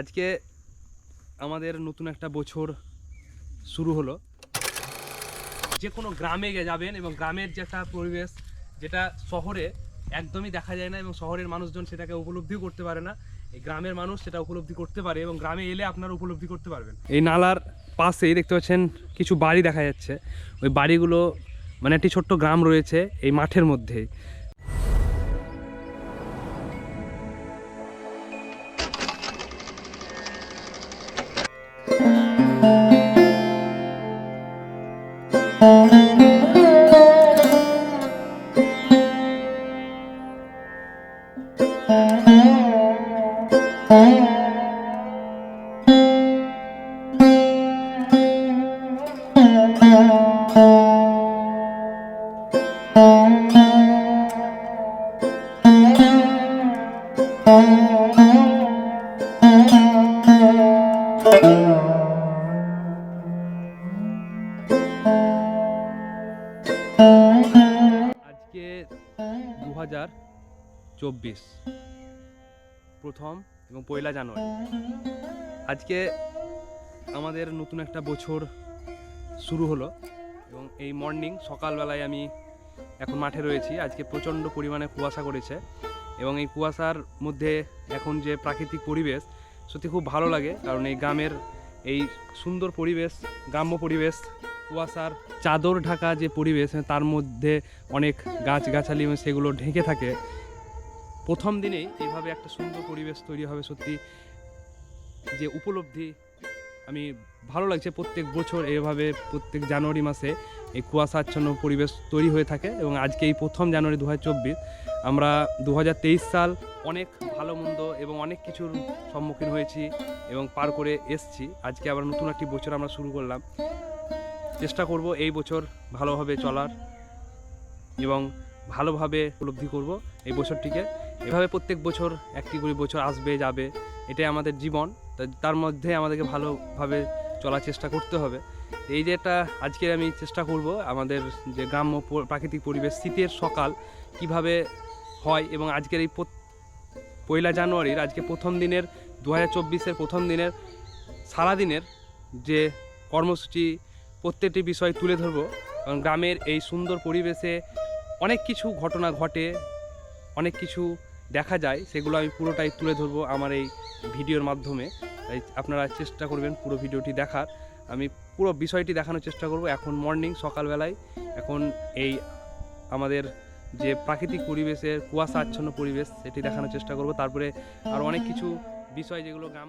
আজকে আমাদের নতুন একটা বছর শুরু হলো। যে কোনো গ্রামে যাবেন এবং গ্রামের যে একটা পরিবেশ, যেটা শহরে একদমই দেখা যায় না এবং শহরের মানুষজন সেটাকে উপলব্ধিও করতে পারে না, এই গ্রামের মানুষ সেটা উপলব্ধি করতে পারে এবং গ্রামে এলে আপনারা উপলব্ধি করতে পারবেন। এই নালার পাশেই দেখতে পাচ্ছেন কিছু বাড়ি দেখা যাচ্ছে। ওই বাড়িগুলো মানে একটি ছোট্ট গ্রাম রয়েছে এই মাঠের মধ্যেই চব্বিশ। প্রথম এবং পয়লা জানুয়ারি। আজকে আমাদের নতুন একটা বছর শুরু হলো এবং এই মর্নিং সকালবেলায় আমি এখন মাঠে রয়েছি। আজকে প্রচণ্ড পরিমাণে কুয়াশা করেছে এবং এই কুয়াশার মধ্যে এখন যে প্রাকৃতিক পরিবেশ, সত্যি খুব ভালো লাগে কারণ এই গ্রামের এই সুন্দর পরিবেশ, গ্রাম্য পরিবেশ, কুয়াশার চাদর ঢাকা যে পরিবেশ, তার মধ্যে অনেক গাছগাছালি সেগুলো ঢেকে থাকে। প্রথম দিনেই এইভাবে একটা সুন্দর পরিবেশ তৈরি হবে সত্যি যে উপলব্ধি আমি ভালো লাগছে প্রত্যেক বছর এভাবে প্রত্যেক জানুয়ারি মাসে এই কুয়াশাচ্ছন্ন পরিবেশ তৈরি হয়ে থাকে এবং আজকে এই প্রথম জানুয়ারি দু হাজার চব্বিশ আমরা দু হাজার তেইশ সাল অনেক ভালো মন্দ এবং অনেক কিছুর সম্মুখীন হয়েছি এবং পার করে এসছি। আজকে আবার নতুন একটি বছর আমরা শুরু করলাম। চেষ্টা করব এই বছর ভালোভাবে চলার এবং ভালোভাবে উপলব্ধি করব এই বছরটিকে। এভাবে প্রত্যেক বছর একটি করে বছর আসবে, যাবে, এটাই আমাদের জীবন। তার মধ্যে আমাদেরকে ভালোভাবে চলার চেষ্টা করতে হবে। এই যে একটা আজকে আমি চেষ্টা করব আমাদের যে গ্রাম্য প্রাকৃতিক পরিবেশ, শীতের সকাল কীভাবে হয় এবং আজকের এই পয়লা জানুয়ারির আজকে প্রথম দিনের দু হাজার প্রথম দিনের সারাদিনের যে কর্মসূচি, প্রত্যেকটি বিষয় তুলে ধরবো। কারণ গ্রামের এই সুন্দর পরিবেশে অনেক কিছু ঘটনা ঘটে, অনেক কিছু দেখা যায়, সেগুলো আমি পুরোটাই তুলে ধরবো আমার এই ভিডিওর মাধ্যমে। তাই আপনারা চেষ্টা করবেন পুরো ভিডিওটি দেখার। আমি পুরো বিষয়টি দেখানোর চেষ্টা করব এখন মর্নিং, সকালবেলায়। এখন এই আমাদের যে প্রাকৃতিক পরিবেশের কুয়াশা আচ্ছন্ন পরিবেশ, সেটি দেখানোর চেষ্টা করব। তারপরে আর অনেক কিছু বিষয় যেগুলো গ্রাম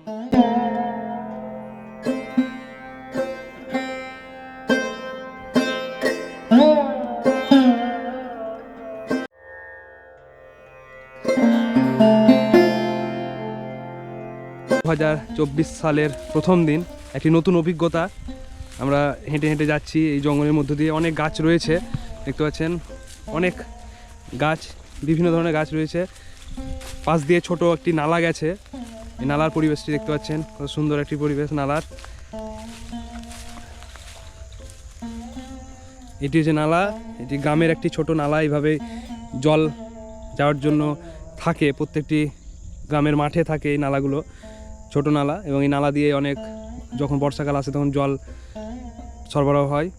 সালের প্রথম দিন একটি নতুন অভিজ্ঞতা। আমরা হেঁটে হেঁটে যাচ্ছি এই জঙ্গলের মধ্য দিয়ে। অনেক গাছ রয়েছে, দেখতে পাচ্ছেন? অনেক গাছ, বিভিন্ন ধরনের গাছ রয়েছে। পাশ দিয়ে ছোট একটি নালা গেছে। এই নালার পরিবেশটি দেখতে পাচ্ছেন? কত সুন্দর একটি পরিবেশ নালার। এটি হচ্ছে নালা, এটি গ্রামের একটি ছোট নালা। এইভাবে জল যাওয়ার জন্য থাকে, প্রত্যেকটি গ্রামের মাঠে থাকে এই নালাগুলো। ছোট নালা এবং এই নালা দিয়ে অনেক যখন বর্ষাকাল আসে তখন জল সরবরাহ হয়।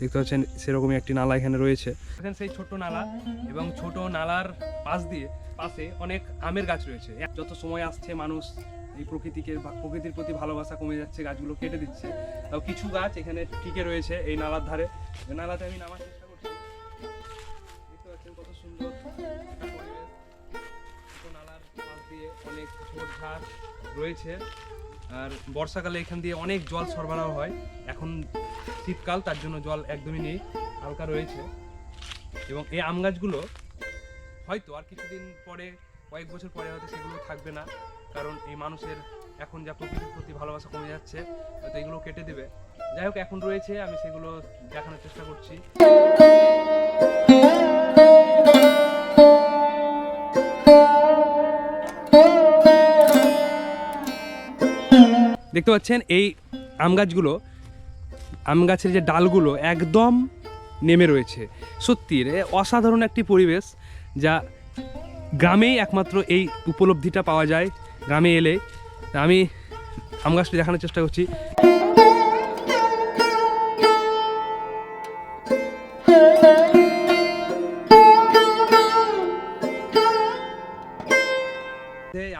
দেখতে পাচ্ছেন সেরকমই একটি নালা এখানে রয়েছে। এখানে সেই ছোট নালা এবং ছোট নালার পাশ দিয়ে পাশে অনেক আমের গাছ রয়েছে। যত সময় আসছে মানুষ এই প্রকৃতিকে বা- প্রকৃতির প্রতি ভালোবাসা কমে যাচ্ছে গাছগুলো কেটে দিচ্ছে। তাও কিছু গাছ এখানে টিকে রয়েছে এই নালার ধারে। নালাতে আমি নামার অনেক ঝোড়ঝাড় রয়েছে। আর বর্ষাকালে এখান দিয়ে অনেক জল সরবরাহ হয়। এখন শীতকাল, তার জন্য জল একদমই নেই, হালকা রয়েছে। এবং এই আম গাছগুলো হয়তো আর কিছুদিন পরে, কয়েক বছর পরে হয়তো সেগুলো থাকবে না। কারণ এই মানুষের এখন যা প্রকৃতির প্রতি ভালোবাসা কমে যাচ্ছে, হয়তো এগুলো কেটে দেবে। যাই হোক, এখন রয়েছে, আমি সেগুলো দেখানোর চেষ্টা করছি। দেখতে পাচ্ছেন এই আম গাছগুলো, আম গাছের যে ডালগুলো একদম নেমে রয়েছে। সত্যি অসাধারণ একটি পরিবেশ যা গ্রামেই একমাত্র এই উপলব্ধিটা পাওয়া যায়, গ্রামে এলে। আমি আম গাছটি দেখানোর চেষ্টা করছি।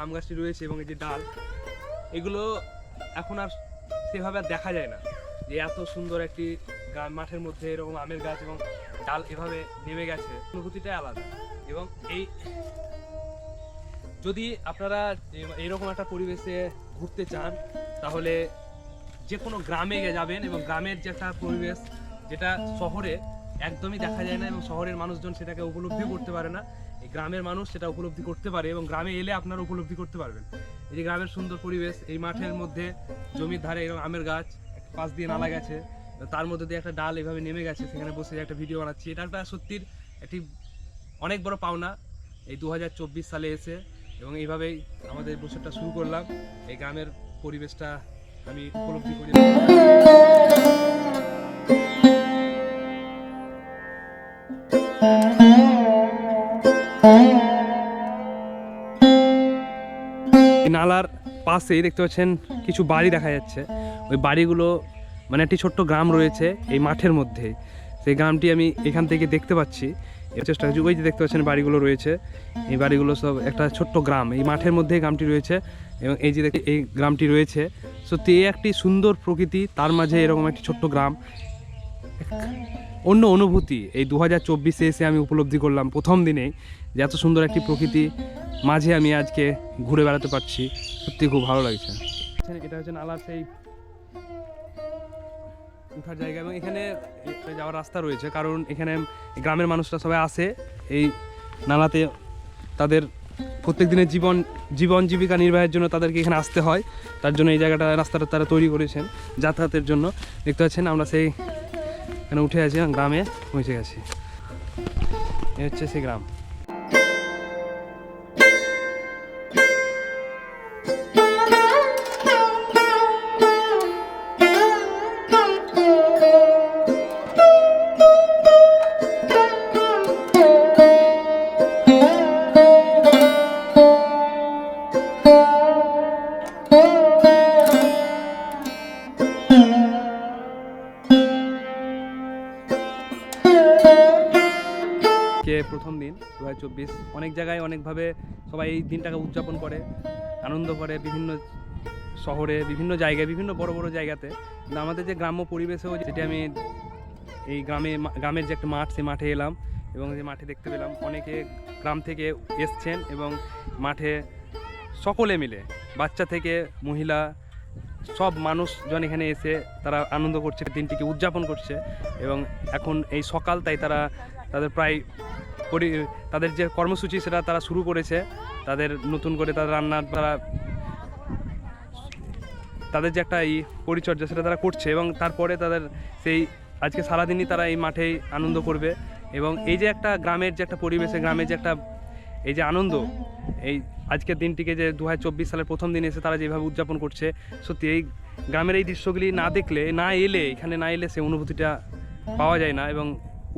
আম গাছটি রয়েছে এবং এই যে ডাল, এগুলো এখন আর সেভাবে দেখা যায় না যে এত সুন্দর একটি মাঠের মধ্যে এরকম আমের গাছ এবং ডাল এভাবে নেমে গেছে। অনুভূতিটাই আলাদা। এবং এই যদি আপনারা এরকম একটা পরিবেশে ঘুরতে চান, তাহলে যে কোনো গ্রামে যাবেন এবং গ্রামের যে একটা পরিবেশ, যেটা শহরে একদমই দেখা যায় না এবং শহরের মানুষজন সেটাকে উপলব্ধি করতে পারে না গ্রামের মানুষ সেটা উপলব্ধি করতে পারে এবং গ্রামে এলে আপনারা উপলব্ধি করতে পারবেন। এই গ্রামের সুন্দর পরিবেশ, এই মাঠের মধ্যে জমির ধারে এরকম আমের গাছ পাশ দিয়ে নালা গেছে, তার মধ্যে দিয়ে একটা ডাল এভাবে নেমে গেছে, সেখানে বসে একটা ভিডিও বানাচ্ছি। এটা একটা সত্যির একটি অনেক বড় পাওনা। এই দু হাজার চব্বিশ সালে এসে এবং এইভাবেই আমাদের বছরটা শুরু করলাম। এই গ্রামের পরিবেশটা আমি উপলব্ধি করি। এই নালার পাশেই দেখতে পাচ্ছেন কিছু বাড়ি দেখা যাচ্ছে। ওই বাড়িগুলো মানে একটি ছোট্ট গ্রাম রয়েছে এই মাঠের মধ্যে। সেই গ্রামটি আমি এখান থেকে দেখতে পাচ্ছি। চেষ্টা করছি, ওই যে দেখতে পাচ্ছেন বাড়িগুলো রয়েছে। এই বাড়িগুলো সব একটা ছোট্ট গ্রাম। এই মাঠের মধ্যে গ্রামটি রয়েছে এবং এই যে এই গ্রামটি রয়েছে। সত্যি এই একটি সুন্দর প্রকৃতি। তার মাঝে এরকম একটি ছোট্ট গ্রাম। অন্য অনুভূতি। এই দু হাজার চব্বিশে এসে আমি উপলব্ধি করলাম প্রথম দিনেই যে এত সুন্দর একটি প্রকৃতি মাঝে আমি আজকে ঘুরে বেড়াতে পারছি। সত্যি খুব ভালো লাগছে। এটা হচ্ছে নালার সেই উঠার জায়গা এবং এখানে যাওয়ার রাস্তা রয়েছে। কারণ এখানে গ্রামের মানুষরা সবাই আসে এই নালাতে। তাদের প্রত্যেক দিনের জীবন জীবন জীবিকা নির্বাহের জন্য তাদেরকে এখানে আসতে হয়। তার জন্য এই জায়গাটা রাস্তাটা তারা তৈরি করেছেন যাতায়াতের জন্য। দেখতে পাচ্ছেন আমরা সেই এখানে উঠে আছি গ্রামে পৌঁছে গেছি। এ হচ্ছে সেই গ্রাম। প্রথম দিন দু হাজার চব্বিশ। অনেক জায়গায় অনেকভাবে সবাই এই দিনটাকে উদযাপন করে, আনন্দ করে বিভিন্ন শহরে, বিভিন্ন জায়গায়, বিভিন্ন বড় বড় জায়গাতে। কিন্তু আমাদের যে গ্রাম্য পরিবেশেও যেটি আমি এই গ্রামে গ্রামের যে একটা মাঠ, সেই মাঠে এলাম এবং যে মাঠে দেখতে পেলাম, অনেকে গ্রাম থেকে এসছেন এবং মাঠে সকলে মিলে, বাচ্চা থেকে মহিলা, সব মানুষজন এখানে এসে তারা আনন্দ করছে, দিনটিকে উদযাপন করছে এবং এখন এই সকাল তাই তারা তাদের প্রায় পরি তাদের যে কর্মসূচি সেটা তারা শুরু করেছে, তাদের নতুন করে তাদের রান্নার তারা তাদের যে একটা এই পরিচর্যা সেটা তারা করছে এবং তারপরে তাদের সেই আজকে সারাদিনই তারা এই মাঠেই আনন্দ করবে এবং এই যে একটা গ্রামের যে একটা পরিবেশে, গ্রামের যে একটা এই যে আনন্দ, এই আজকের দিনটিকে যে দু হাজার চব্বিশ সালের প্রথম দিন এসে তারা যেভাবে উদযাপন করছে, সত্যি এই গ্রামের এই দৃশ্যগুলি না দেখলে, না এলে, এখানে না এলে সেই অনুভূতিটা পাওয়া যায় না এবং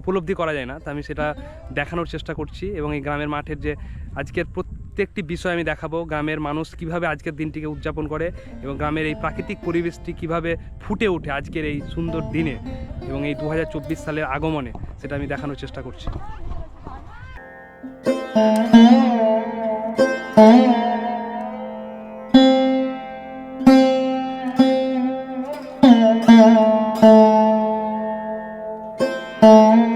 উপলব্ধি করা যায় না, তা আমি সেটা দেখানোর চেষ্টা করছি এবং এই গ্রামের মাঠের যে আজকের প্রত্যেকটি বিষয় আমি দেখাবো, গ্রামের মানুষ কীভাবে আজকের দিনটিকে উদযাপন করে এবং গ্রামের এই প্রাকৃতিক পরিবেশটি কীভাবে ফুটে ওঠে আজকের এই সুন্দর দিনে এবং এই দু হাজার চব্বিশ সালের আগমনে, সেটা আমি দেখানোর চেষ্টা করছি Thank you.